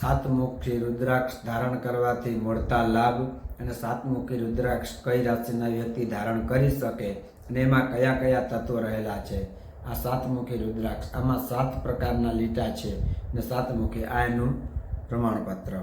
સાતમુખી રુદ્રાક્ષ ધારણ કરવાથી મળતા લાભ અને સાતમુખી રુદ્રાક્ષ કઈ રાશિના વ્યક્તિ ધારણ કરી શકે અને એમાં કયા કયા તત્વો રહેલા છે? આ સાતમુખી રુદ્રાક્ષ આમાં સાત પ્રકારના લીટા છે અને સાતમુખી આ એનું પ્રમાણપત્ર.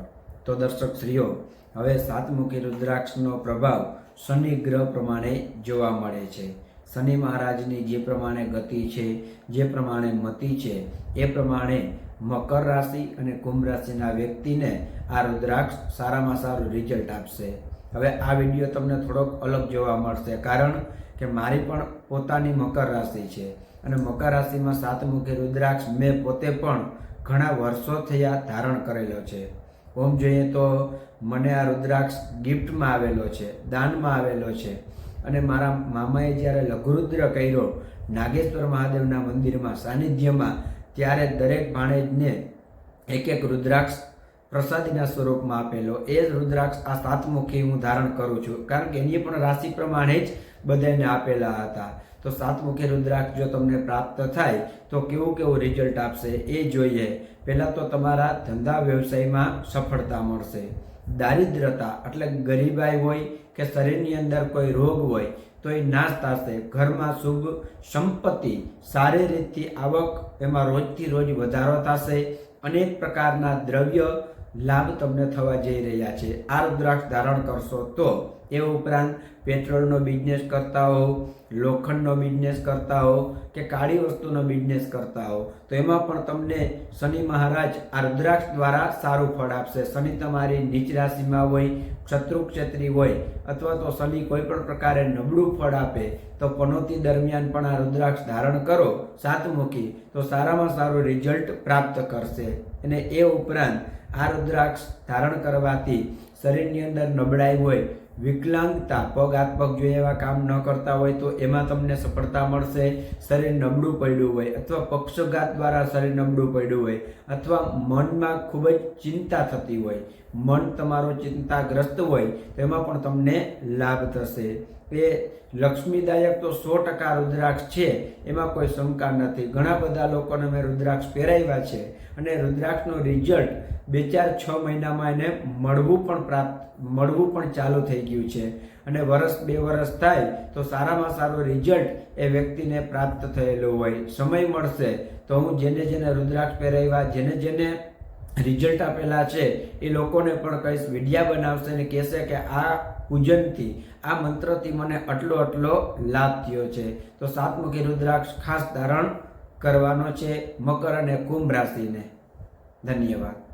તો દર્શક શ્રીઓ હવે સાતમુખી રુદ્રાક્ષનો પ્રભાવ શનિ ગ્રહ પ્રમાણે જોવા મળે છે. શનિ મહારાજની જે પ્રમાણે ગતિ છે, જે પ્રમાણે મતિ છે, એ પ્રમાણે મકર રાશિ અને કુંભ રાશિના વ્યક્તિને આ રુદ્રાક્ષ સારામાં સારું રિઝલ્ટ આપશે. હવે આ વીડિયો તમને થોડોક અલગ જોવા મળશે. કારણ કે મારી પણ પોતાની મકર રાશિ છે અને મકર રાશિમાં સાતમુખી રુદ્રાક્ષ મેં પોતે પણ ઘણા વર્ષો થયા ધારણ કરેલો છે. ઓમ જોઈએ તો મને આ રુદ્રાક્ષ ગિફ્ટમાં આવેલો છે, દાનમાં આવેલો છે અને મારા મામાએ જ્યારે લઘુરુદ્ર કર્યો, નાગેશ્વર મહાદેવના મંદિરમાં સાનિધ્યમાં ત્યારે દરેક ભાણેજને એક એક રુદ્રાક્ષ પ્રસાદીના સ્વરૂપમાં આપેલો. એ જ રુદ્રાક્ષ આ સાતમુખી હું ધારણ કરું છું. કારણ કે એની પણ રાશિ પ્રમાણે જ બધાને આપેલા હતા. તો સાતમુખી રુદ્રાક્ષ જો તમને પ્રાપ્ત થાય, તો કેવું કેવું રિઝલ્ટ આપશે એ જોઈએ. પહેલાં તો તમારા ધંધા વ્યવસાયમાં સફળતા મળશે. દારિદ્રતા એટલે ગરીબાઈ હોય કે શરીરની અંદર કોઈ રોગ હોય તો એ નાશ થશે. ઘરમાં શુભ સંપત્તિ, સારી રીતથી આવક, એમાં રોજથી રોજ વધારો થશે. અનેક પ્રકારના દ્રવ્ય લાભ તમને થવા જઈ રહ્યા છે. આ રુદ્રાક્ષ ધારણ કરશો તો એ ઉપરાંત પેટ્રોલનો બિઝનેસ કરતા હો લોખંડનો બિઝનેસ કરતા હો કે કાળી વસ્તુનો બિઝનેસ કરતા હો તો એમાં પણ તમને શનિ મહારાજ આ રુદ્રાક્ષ દ્વારા સારું ફળ આપશે. શનિ તમારી નીચ રાશિમાં હોય, શત્રુ ક્ષેત્રી હોય, અથવા તો શનિ કોઈ પણ પ્રકારે નબળું ફળ આપે, તો પનોતી દરમિયાન પણ આ રુદ્રાક્ષ ધારણ કરો, સાતમુખી, તો સારામાં સારું રિઝલ્ટ પ્રાપ્ત કરશે. અને એ ઉપરાંત આ રુદ્રાક્ષ ધારણ કરવાથી શરીરની અંદર નબળાઈ હોય વિકલાંગતા પગ હાથ પગ જો એવા કામ ન કરતા હોય તો એમાં તમને સફળતા મળશે. શરીર નબળું પડ્યું હોય અથવા પક્ષઘાત દ્વારા શરીર નબળું પડ્યું હોય અથવા મનમાં ખૂબ જ ચિંતા થતી હોય, મન તમારું ચિંતાગ્રસ્ત હોય, તો એમાં પણ તમને લાભ થશે. એ લક્ષ્મીદાયક તો સો ટકા રુદ્રાક્ષ છે, એમાં કોઈ શંકા નથી. ઘણા બધા લોકોને મેં રુદ્રાક્ષ પહેરાવ્યા છે અને રુદ્રાક્ષનું રિઝલ્ટ બે ચાર છ મહિનામાં એને મળવું પણ પ્રાપ્ત, મળવું પણ ચાલુ થઈ ગયું છે. અને વરસ બે વરસ થાય તો સારામાં સારું રિઝલ્ટ એ વ્યક્તિને પ્રાપ્ત થયેલું હોય. સમય મળશે તો હું જેને જેને રુદ્રાક્ષ પહેરાવ્યા, જેને જેને રિઝલ્ટ આપેલા છે, એ લોકોને પણ કહીશ વિડિયા બનાવશે અને કહેશે કે આ પૂજનથી, આ મંત્રથી મને આટલો આટલો લાભ થયો છે. તો સાતમુખી રુદ્રાક્ષ ખાસ ધારણ કરવાનો છે મકર અને કુંભ રાશિને. ધન્યવાદ.